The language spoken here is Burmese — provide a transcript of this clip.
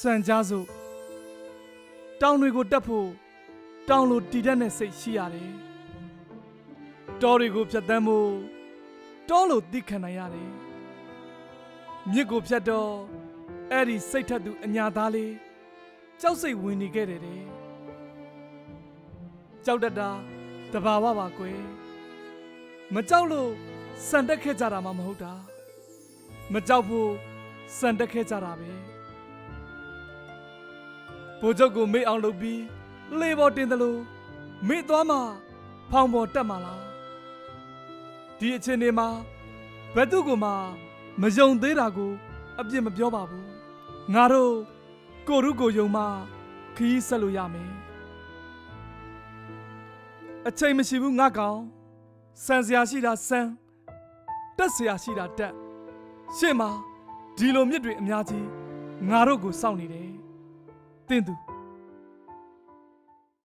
စံကြားစို့တောင်တွေကိုတက်ဖို့တောင်လိုတည်တတ်တဲ့စိတ်ရှိရတယ်တောတွေကိုဖြတ်တန်းဖို့တောလိုသိခံနိုင်ရတယ်မြစ်ကိုဖြတ်တော့အဲ့ဒီစိတ်ထက်သူအညာသားလေးကြောက်စိတ်ဝင်နေခဲ့တယ်တဲ့ကြောက်တတ်တာတဘာဝပါကွယ်မကြောက်လို့စံတက်ခဲ့ကြတာမှမဟုတ်တာမကြောက်ဖို့စံတက်ခဲ့ကြတာပဲ ဘိုးချုပ်ကိုမေ့အောင်လုပ်ပြီးလေပေါ်တင်တယ်လို့မေ့သွားမှဖောင်ပေါ်တက်မှာလားဒီအချိန်ဒီမှာဘယ်သူကမှမယုံသေးတာကိုအပြစ်မပြောပါဘူးငါတို့ကိုရုကိုယုံမှခီးဆက်လို့ရမယ်အချိန်မရှိဘူးငါကောင်စံစရာရှိတာစံတက်စရာရှိတာတက်ရှေ့မှာဒီလိုမြစ်တွေအများကြီးငါတို့ကိုစောင့်နေတယ် တင်းသူ